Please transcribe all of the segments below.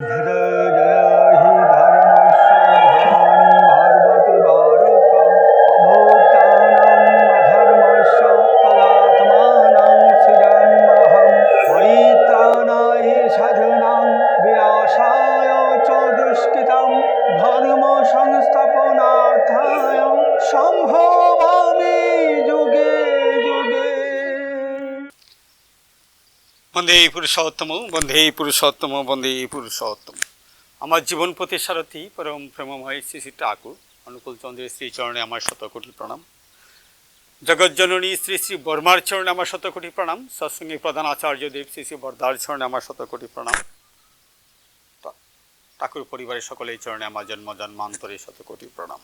धर বন্দে পুরুষোত্তম বন্দে পুরুষোত্তম বন্দে পুরুষোত্তম। আমার জীবন প্রতি সারথী পরম প্রেমময় শ্রী শ্রী ঠাকুর, অনুকূল চন্দ্রের শ্রী চরণে আমার শতকোটি প্রণাম। জগজ্জননী শ্রী শ্রী বর্মার চরণে আমার শতকোটি প্রণাম। সৎসঙ্গী প্রধান আচার্য দেব শ্রী শ্রী বরদার চরণে আমার শতকোটি প্রণাম। ঠাকুর পরিবারের সকলেই চরণে আমার জন্ম, জন্মান্তরে শতকোটি প্রণাম।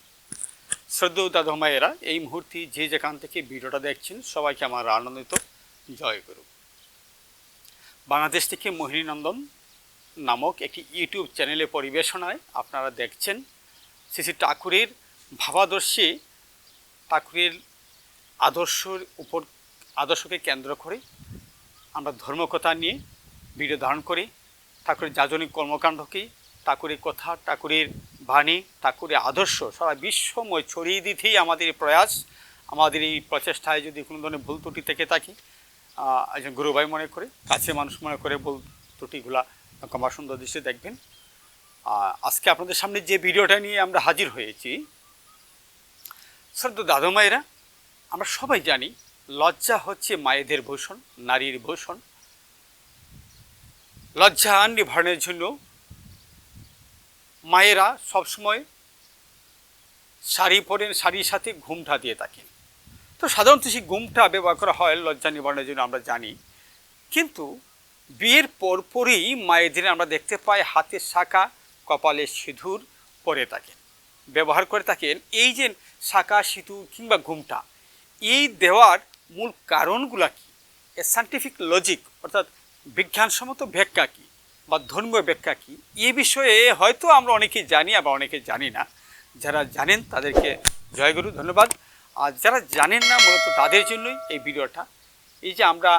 শ্রদ্ধেয় দাদু মায়েরা এই মুহূর্তে যে যেখান থেকে ভিডিওটা দেখছেন, সবাইকে আমার আনন্দিত জয় করুক। বাংলাদেশ থেকে মোহিনীনন্দন নামক একটি ইউটিউব চ্যানেলে পরিবেশনায় আপনারা দেখছেন শ্রী ঠাকুরের ভাবাদর্শে ঠাকুরের আদর্শের উপর, আদর্শকে কেন্দ্র করে আমরা ধর্মকথা নিয়ে ভিডিও ধারণ করি। ঠাকুরের যাজনিক কর্মকাণ্ডকে, ঠাকুরের কথা, ঠাকুরের বাণী, ঠাকুরের আদর্শ সারা বিশ্বময় ছড়িয়ে দিতেই আমাদের এই প্রয়াস। আমাদের এই প্রচেষ্টায় যদি কোনো ধরনের ভুল ত্রুটি থেকে থাকি একজন গুরুভাই মনে করে কাছে মানুষ মনে করে ভুল ত্রুটিগুলা ক্ষমা সুন্দর দৃষ্টি দেখবেন। আজকে আপনাদের সামনে যে ভিডিওটা নিয়ে আমরা হাজির হয়েছি, শ্রদ্ধ দাদু মায়েরা, আমরা সবাই জানি লজ্জা হচ্ছে মায়েদের ভূষণ, নারীর ভূষণ। লজ্জা নিবারণের জন্য মায়েরা সবসময় শাড়ি পরেন, শাড়ির সাথে ঘুমটা দিয়ে থাকেন। তো সাধারণত সেই ঘুমটা ব্যবহার করা হয়, লজ্জা নিবারণের জন্য আমরা জানি। কিন্তু বিয়ের পরপরই মায়েদের আমরা দেখতে পাই হাতের শাখা, কপালে সিঁদুর পরে থাকেন, ব্যবহার করে থাকেন। এই যে শাখা, সিঁদুর কিংবা ঘুমটা, এই দেওয়ার মূল কারণগুলা কি? এ সায়েন্টিফিক লজিক অর্থাৎ বিজ্ঞানসম্মত ব্যাখ্যা কী বা ধর্মীয় ব্যাখ্যা কী? এ বিষয়ে হয়তো আমরা অনেকেই জানি আবার অনেকে জানি না। যারা জানেন তাদেরকে জয়গুরু, ধন্যবাদ। আর যারা জানেন না, মূলত তাদের জন্যই এই ভিডিওটা। এই যে আমরা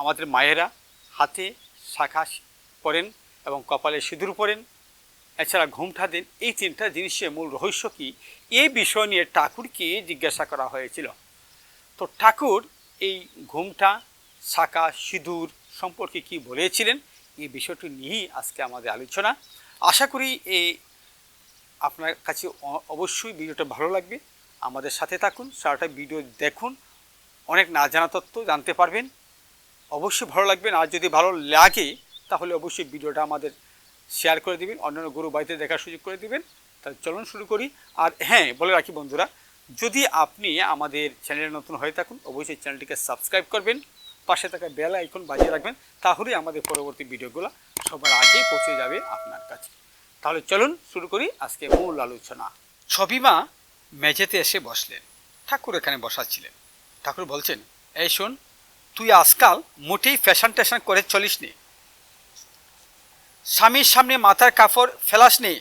আমাদের মায়েরা হাতে শাখা পরেন এবং কপালে সিঁদুর পরেন, এছাড়া ঘুমটা দেন, এই তিনটা জিনিসের মূল রহস্য কি? এই বিষয় নিয়ে ঠাকুরকে জিজ্ঞাসা করা হয়েছিল। তো ঠাকুর এই ঘুমটা, শাখা, সিঁদুর সম্পর্কে কি বলেছিলেন? এই বিষয়টি নিয়েই আজকে আমাদের আলোচনা। আশা করি এই আপনার কাছে অবশ্যই ভিডিওটা ভালো লাগবে। আমাদের সাথে থাকুন, সারাটা ভিডিও দেখুন। অনেক না জানা তথ্য জানতে পারবেন। অবশ্যই ভালো লাগবে আর যদি ভালো লাগে, তাহলে অবশ্যই ভিডিওটা আমাদের শেয়ার করে দিবেন, অন্যান্য গরু বাড়িতে দেখার সুযোগ করে দিবেন। তাহলে চলুন শুরু করি। আর হ্যাঁ বলে রাখি বন্ধুরা, যদি আপনি আমাদের চ্যানেলে নতুন হয়ে থাকুন, অবশ্যই চ্যানেলটিকে সাবস্ক্রাইব করবেন, পাশে থাকা বেল আইকন বাজিয়ে রাখবেন, তাহলেই আমাদের পরবর্তী ভিডিওগুলো সবার আগেই পৌঁছে যাবে আপনার কাছে। তাহলে চলুন শুরু করি আজকে মূল আলোচনা। ছবিমা মেঝেতে এসে বসলেন। ঠাকুর এখানে বসাচ্ছিলেন। ঠাকুর বলছেন, এই শোন, তুই আজকাল মোটেই ফ্যাশন ট্যাশন করে চলিস নি। স্বামীর সামনে মাথার কাপড় ফেলাস নি।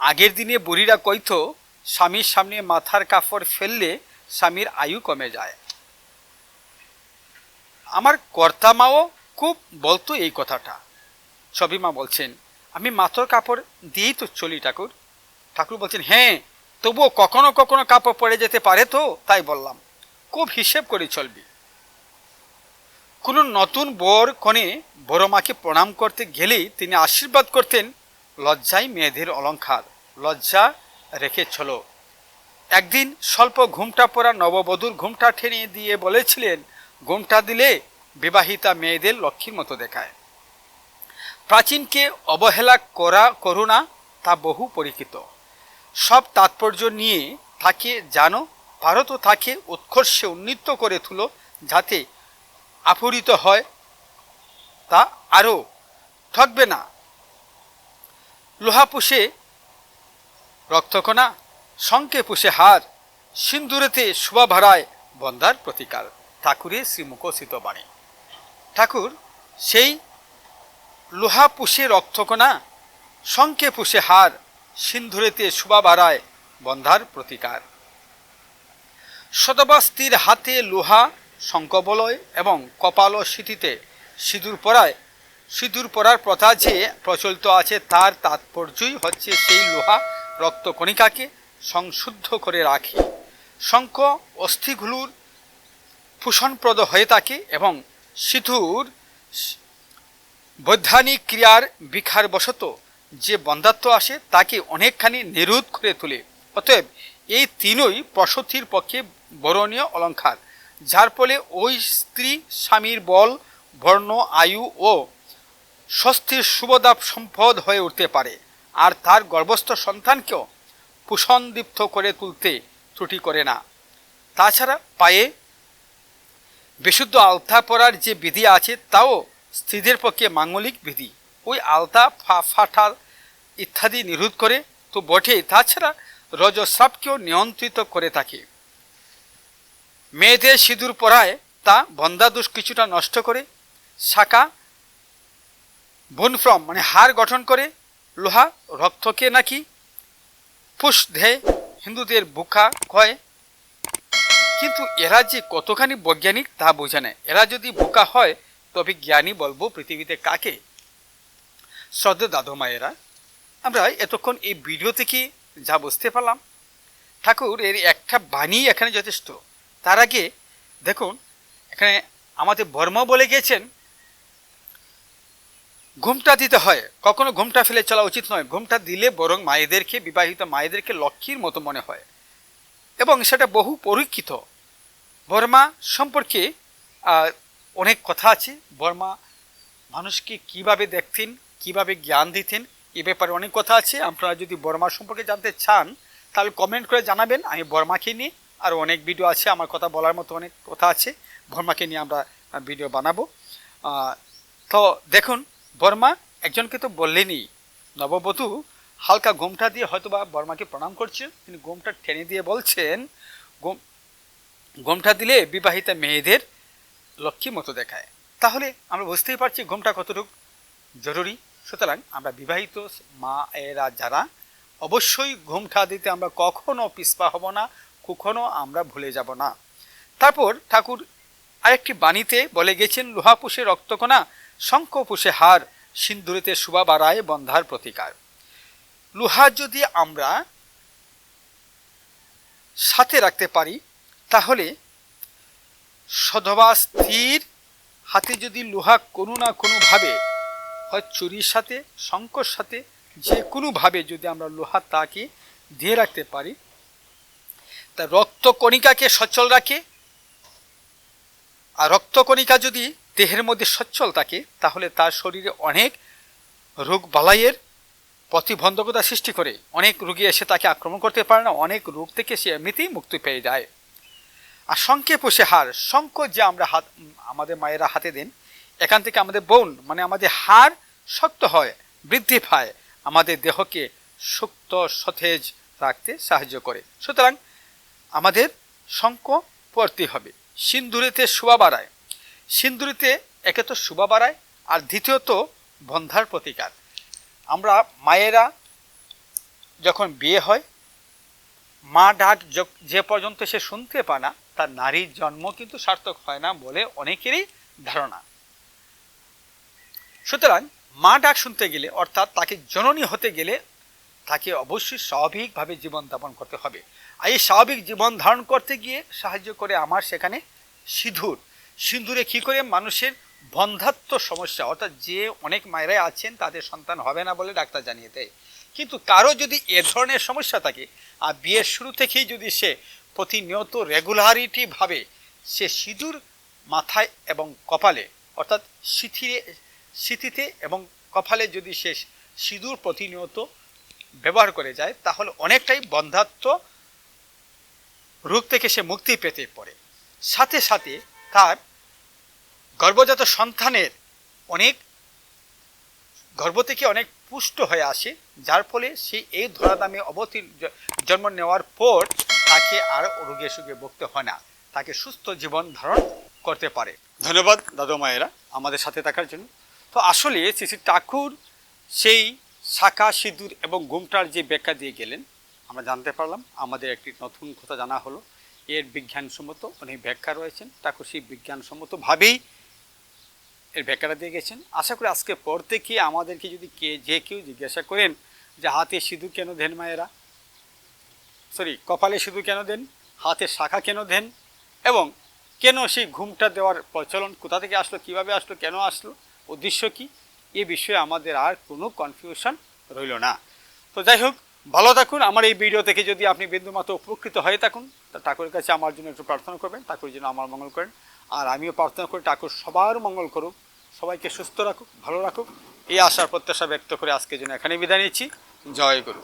আগের দিনে বুড়িরা কইতো, স্বামীর সামনে মাথার কাপড় ফেললে স্বামীর আয়ু কমে যায়। আমার কর্তামাও খুব বলতো এই কথাটা। সবিমা বলছেন, আমি মাথার কাপড় দিয়েই তো চলি ঠাকুর। ঠাকুর বলছেন হ্যাঁ তবুও কখনো কখনো কাপড় পরে যেতে পারে তো, তাই বললাম। খুব হিসেব করে চলবি। কোনো নতুন বর কনে বড় মাকে প্রণাম করতে গেলেই তিনি আশীর্বাদ করতেন লজ্জাই মেয়েদের অলংকার। লজ্জা রেখে চলো। একদিন স্বল্প ঘুমটা পরা নববধূর ঘুমটা টেনে দিয়ে বলেছিলেন, ঘুমটা দিলে বিবাহিতা মেয়েদের লক্ষ্মীর মতো দেখায়। প্রাচীনকে অবহেলা করা করুণা তা বহু পরিচিত সব তাৎপর্য নিয়ে তাকে জানো? ভারতও তাকে উৎকর্ষে উন্নীত করে তুলো যাতে আফরিত হয়, তা আরও ঠকবে না। লোহা পুষে রক্তকণা শঙ্কে পুষে হার, সিন্দুরেতে শোভা ভাড়ায় বন্দার প্রতিকার। ঠাকুরের শ্রীমুখস্থিত বাণী। ঠাকুর, সেই লোহা পুষে রক্তকণা শঙ্কে পুষে হার সিন্ধুরেতে শোভা বাড়ায় বন্ধার প্রতিকার। সদবাস্তির হাতে লোহা শঙ্কবলয় এবং কপাল ও স্মৃতিতে সিঁদুর পরায়। সিঁদুর পরার প্রথা যে প্রচলিত আছে, তার তাৎপর্যই হচ্ছে সেই লোহা রক্তকণিকাকে সংশুদ্ধ করে রাখে। শঙ্খ অস্থিগুলোর ফুষণপ্রদ হয়ে থাকে এবং সিঁদুর বৈধানিক ক্রিয়ার বিখার বশত যে বন্ধাত্ব আসে, তাকে অনেকখানি নিরোধ করে তোলে। অতএব এই তিনই প্রসূতির পক্ষে বরণীয় অলঙ্কার, যার ফলে ওই স্ত্রী স্বামীর বল, বর্ণ, আয়ু ও স্বস্তির শুভদাপ সম্পদ হয়ে উঠতে পারে। আর তার গর্ভস্থ সন্তানকেও পুষণদীপ্ত করে তুলতে ত্রুটি করে না। তাছাড়া পায়ে বিশুদ্ধ আলতা পরার যে বিধি আছে, তাও স্ত্রীদের পক্ষে মাঙ্গলিক বিধি। ওই আলতা ফাটাল ইত্যাদি নিরোধ করে তো বটে। তাছাড়া রজস্রাবকেও নিয়ন্ত্রিত করে থাকে। মেয়েদের সিঁদুর পরায় তা বন্দাদোষ কিছুটা নষ্ট করে, শাখা, বনফ্রম মানে হাড় গঠন করে, লোহা, রক্তকে নাকি ফুস দেয়, হিন্দুদের বুকা হয় কিন্তু এরা যে কতখানি বৈজ্ঞানিক তা বোঝে না। এরা যদি বোকা হয়, তবে জ্ঞানী বলব পৃথিবীতে কাকে? শ্রদ্ধা দাদু মায়েরা, আমরা এতক্ষণ এই ভিডিও থেকে যা বুঝতে পারলাম, ঠাকুর এর একটা বাণী এখানে যথেষ্ট। তার আগে দেখুন, এখানে আমাদের বর্মা বলে গেছেন ঘুমটা দিতে হয়। কখনো ঘুমটা ফেলে চলা উচিত নয়। ঘুমটা দিলে বরং মায়েদেরকে, বিবাহিত মায়েদেরকে লক্ষ্মীর মতো মনে হয়। এবং সেটা বহু পরীক্ষিত। বর্মা সম্পর্কে অনেক কথা আছে। বর্মা মানুষকে কীভাবে দেখতেন কীভাবে জ্ঞান দিতেন, এ ব্যাপারে অনেক কথা আছে। আপনারা যদি বর্মা সম্পর্কে জানতে চান, তাহলে কমেন্ট করে জানাবেন। আমি বর্মাকে নিয়ে আর অনেক ভিডিও আছে, আমার কথা বলার মতো অনেক কথা আছে। বর্মাকে নিয়ে আমরা ভিডিও বানাবো। তো দেখুন, বর্মা একজনকে তো বললেনই, নববধূ হালকা ঘোমটা দিয়ে হয়তো বা বর্মাকে প্রণাম করছে তিনি ঘোমটা টেনে দিয়ে বলছেন গোম ঘোমটা দিলে বিবাহিতা মেয়েদের লক্ষ্মী মতো দেখায়। তাহলে আমরা বুঝতেই পারছি ঘোমটা কতটুকু জরুরি। সুতরাং আমরা বিবাহিত মা, এরা যারা, অবশ্যই ঘোমটা দিতে আমরা কখনো পিসপা হব না, কখনো আমরা ভুলে যাব না। তারপর ঠাকুর আরেকটি বাণীতে বলে গেছেন, লোহা পুষে রক্তকণা, শঙ্খ পুষে হার সিন্দুরিতে শুভা বাড়ায় বন্ধার প্রতিকার। লোহা যদি আমরা সাথে রাখতে পারি, তাহলে সধবা স্থির হাতে যদি লোহা কোনো না কোনোভাবে হয় চুরির সাথে, শঙ্কর সাথে, যে কোনোভাবে যদি আমরা লোহা তাকে দিয়ে রাখতে পারি, তা রক্তকণিকাকে সচল রাখে। আর রক্তকণিকা যদি দেহের মধ্যে সচ্ছল থাকে, তাহলে তার শরীরে অনেক রোগ বালাইয়ের প্রতিবন্ধকতা সৃষ্টি করে। অনেক রোগী এসে তাকে আক্রমণ করতে পারে না, অনেক রোগ থেকে সে এমনিতেই মুক্তি পেয়ে যায়। আর শঙ্কে পুষে হাড় শঙ্খ যে আমরা হাত আমাদের মায়েরা হাতে দেন এখান থেকে আমাদের বোন মানে আমাদের হাড় শক্ত হয়, বৃদ্ধি পায়, আমাদের দেহকে সুক্ত সতেজ রাখতে সাহায্য করে। সুতরাং আমাদের শঙ্খ পড়তে হবে, সিন্দুরিতে শোভা বাড়ায়। সিন্দুরিতে একে তো শোভা বাড়ায়, আর দ্বিতীয়ত বন্ধার প্রতিকার। আমরা মায়েরা যখন বিয়ে হয়, মা ডাক যে পর্যন্ত সে শুনতে পায় না, তার নারীর জন্ম কিন্তু সার্থক হয় না বলে অনেকেরই ধারণা। সুতরাং মা ডাক শুনতে গেলে, অর্থাৎ তাকে জননী হতে গেলে, তাকে অবশ্যই স্বাভাবিকভাবে জীবনযাপন করতে হবে। আর এই স্বাভাবিক জীবন ধারণ করতে গিয়ে সাহায্য করে আমার সেখানে সিঁদুর। সিঁদুরে কী করে মানুষের বন্ধাত্ম সমস্যা, অর্থাৎ যে অনেক মায়েরাই আছেন, তাদের সন্তান হবে না বলে ডাক্তার জানিয়ে দেয়। কিন্তু কারও যদি এ ধরনের সমস্যা থাকে, আর বিয়ের শুরু থেকেই যদি সে প্রতিনিয়ত রেগুলারিটিভাবে সে সিঁদুর মাথায় এবং কপালে, অর্থাৎ সিথিরে সিথিতে এবং কপালে যদি সে সিঁদুর প্রতিনিয়ত ব্যবহার করে যায়, তাহলে অনেকটাই বন্ধাত্ম রোগ থেকে সে মুক্তি পেতে পারে। সাথে সাথে তার গর্ভজাত সন্তানের অনেক গর্ভ থেকে অনেক পুষ্ট হয়ে আসে, যার ফলে সে এই ধরাদামে অবতীর জ- জন্ম নেওয়ার পর তাকে আর রোগে সুগে ভুগতে হয় না। তাকে সুস্থ জীবন ধারণ করতে পারে। ধন্যবাদ দাদু মায়েরা, আমাদের সাথে থাকার জন্য। তো আসলে শ্রী শ্রী ঠাকুর সেই শাখা সিঁদুর এবং গুমটার যে ব্যাখ্যা দিয়ে গেলেন, আমরা জানতে পারলাম, আমাদের একটি নতুন কথা জানা হলো। এর বিজ্ঞানসম্মত অনেক ব্যাখ্যা রয়েছেন, ঠাকুর সেই বিজ্ঞানসম্মতভাবেই এর ব্যাখ্যাটা দিয়ে গেছেন। আশা করি আজকে পর থেকে আমাদেরকে যদি কে, যে কেউ জিজ্ঞাসা করেন যে হাতে সিঁদুর কেন দেন মায়েরা? সরি, কপালে সিঁদুর কেন দেন? হাতে শাখা কেন দেন? এবং কেন সেই ঘুমটা দেওয়ার প্রচলন কোথা থেকে আসলো, কীভাবে আসলো, কেন আসলো? উদ্দেশ্য কি? এ বিষয়ে আমাদের আর কোনো কনফিউশন রইল না। তো যাই হোক, ভালো থাকুন। আমার এই ভিডিও থেকে যদি আপনি বিন্দুমাত্র উপকৃত হয়ে থাকুন, তা ঠাকুরের কাছে আমার জন্য একটু প্রার্থনা করবেন। ঠাকুরের জন্য আমার মঙ্গল করেন। আর আমিও প্রার্থনা করি, ঠাকুর সবার মঙ্গল করুক, সবাইকে সুস্থ রাখুক, ভালো রাখুক। এই আশার প্রত্যাশা ব্যক্ত করে আজকের জন্য এখানে বিদায় নিচ্ছি। জয় গুরু।